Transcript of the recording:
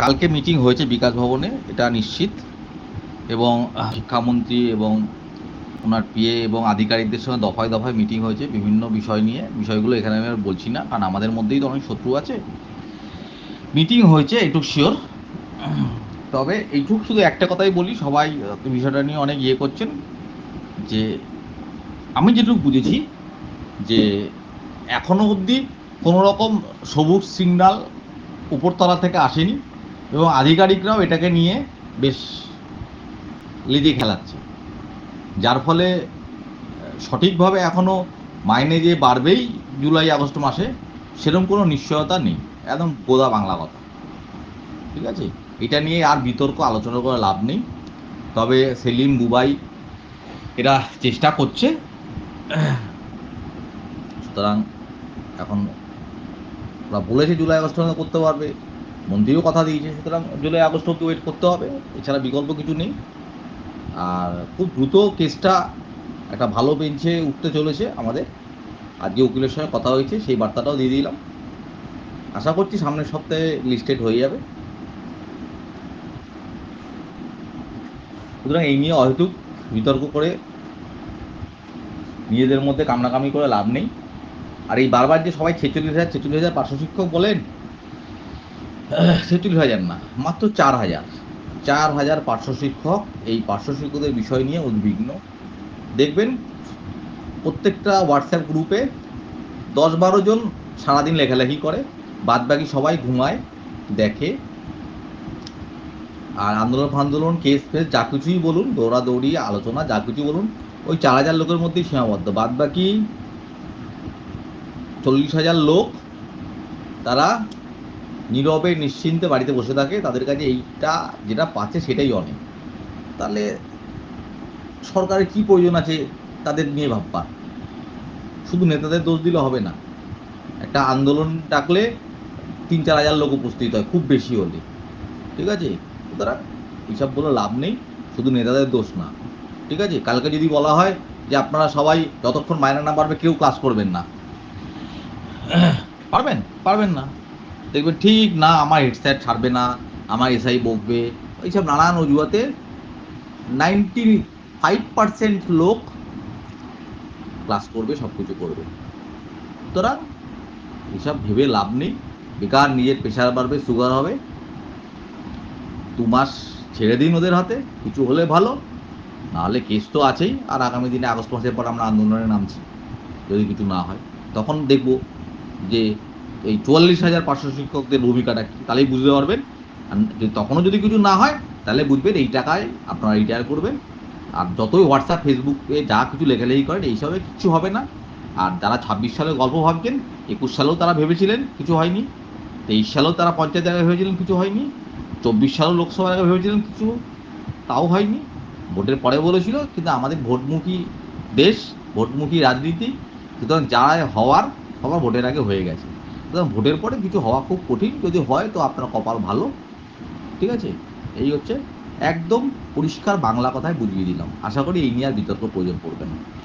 কালকে মিটিং হয়েছে বিকাশ ভবনে, এটা নিশ্চিত। এবং শিক্ষামন্ত্রী এবং ওনার পিএ এবং আধিকারিকদের সঙ্গে দফায় দফায় মিটিং হয়েছে বিভিন্ন বিষয় নিয়ে। বিষয়গুলো এখানে আমি আর বলছি না, কারণ আমাদের মধ্যেই তো অনেক শত্রু আছে। মিটিং হয়েছে, এইটুক শিওর তবে এইটুক শুধু একটা কথাই বলি, সবাই বিষয়টা নিয়ে অনেক ইয়ে করছেন যে, আমি যেটুকু বুঝেছি যে, এখনও অবধি কোনো রকম সবুজ সিগন্যাল উপরতলা থেকে আসেনি। এবং আধিকারিকরাও এটাকে নিয়ে বেশ লেজে খেলাচ্ছে। যার ফলে সঠিকভাবে এখনও মাইনে যে বাড়বেই জুলাই, আগস্ট মাসে, সেরকম কোনো নিশ্চয়তা নেই। একদম গোদা বাংলা কথা। ঠিক আছে? এটা নিয়ে আর বিতর্ক, আলোচনা করে লাভ নেই। তবে সেলিম বুবাই এরা চেষ্টা করছে। সুতরাং এখন ওরা বলেছে জুলাই, আগস্ট করতে পারবে। মন্ত্রীও কথা দিয়েছে, সুতরাং জুলাই আগস্ট অব্দি ওয়েট করতে হবে, এছাড়া বিকল্প কিছু নেই। আর খুব দ্রুত কেসটা একটা ভালো বেঞ্চে উঠতে চলেছে আমাদের। আজকে উকিলের সঙ্গে কথা হয়েছে, সেই বার্তাটাও দিয়ে দিলাম। আশা করছি সামনের সপ্তাহে লিস্টেড হয়ে যাবে। সুতরাং এই নিয়ে অহেতুক বিতর্ক করে নিজেদের মধ্যে কামনাকামি করে লাভ নেই। আর এই বারবার যে সবাই ছেচল্লিশ হাজার ছেচল্লিশ হাজার পার্শ্ব শিক্ষক বলেন ছেচল্লিশ হাজার না, মাত্র চার হাজার। চার হাজার পার্শ্ব শিক্ষক এই পার্শ্ব শিক্ষকদের বিষয় নিয়ে উদ্বিগ্ন। দেখবেন প্রত্যেকটা হোয়াটসঅ্যাপ গ্রুপে দশ বারো জন সারাদিন লেখালেখি করে বাদ বাকি সবাই ঘুমায়, দেখে। আর আন্দোলন ফান্দোলন কেস ফেস, যা কিছুই বলুন, দৌড়াদৌড়ি, আলোচনা, যা কিছু বলুন, ওই চার হাজার লোকের মধ্যেই সীমাবদ্ধ। বাদ বাকি চল্লিশ হাজার লোক, তারা নীরবে নিশ্চিন্তে বাড়িতে বসে থাকে, তাদের কাছে এইটা যেটা পাচ্ছে সেটাই অনেক। তাহলে সরকারের কি প্রয়োজন আছে তাদের নিয়ে ভাববার শুধু নেতাদের দোষ দিলে হবে না। একটা আন্দোলন ডাকলে তিন চার হাজার লোক উপস্থিত হয়, খুব বেশি হলে। ঠিক আছে? সুতরাং এইসব বলে লাভ নেই, শুধু নেতাদের দোষ না। ঠিক আছে? কালকে যদি বলা হয় যে আপনারা সবাই যতক্ষণ মায়না না পারবে কেউ ক্লাস করবেন না। পারবেন? পারবেন না। দেখবেন ঠিক না আমার হেডসেট ছাড়বে না, আমার এসআই বকবে, এইসব নানান অজুহাতে নাইনটি ফাইভ পার্সেন্ট লোক ক্লাস করবে সব কিছু করবে। সুতরাং এসব ভেবে লাভ নেই, বেকার নিজের প্রেশার বাড়বে সুগার হবে। দু মাস ছেড়ে দিন ওদের হাতে, কিছু হলে ভালো, নাহলে কেস তো আছেই, আর আগামী দিনে আগস্ট মাসের পর আমরা আন্দোলনে নামছি, যদি কিছু না হয়। তখন দেখব যে এই চুয়াল্লিশ হাজার পার্শ্ব শিক্ষকদের ভূমিকাটা কি? তাহলেই বুঝতে পারবেন। তখনও যদি কিছু না হয়, তাহলে বুঝবেন এই টাকায় আপনারা রিটায়ার করবেন। আর যতই হোয়াটসঅ্যাপ ফেসবুকে যা কিছু লেখালেখি করেন এইসবে কিছু হবে না। আর যারা ছাব্বিশ সালে গল্প ভাবছেন, একুশ সালেও তারা ভেবেছিলেন কিছু হয়নি। তেইশ সালেও তারা পঞ্চায়েত জায়গায় ভেবেছিলেন কিছু হয়নি। চব্বিশ সালেও লোকসভা জায়গায় ভেবেছিলেন কিছু, তাও হয়নি। ভোটের পরে বলেছিল, কিন্তু আমাদের ভোটমুখী দেশ, ভোটমুখী রাজনীতি, সুতরাং যা হওয়ার, সবার ভোটের আগে হয়ে গেছে। ভোটের পরে কিছু হওয়া খুব কঠিন, যদি হয় তো আপনার কপাল ভালো। ঠিক আছে? এই হচ্ছে একদম পরিষ্কার বাংলা কথায় বুঝিয়ে দিলাম। আশা করি এই নিয়ে আর বিতর্ক প্রয়োজন পড়বে না।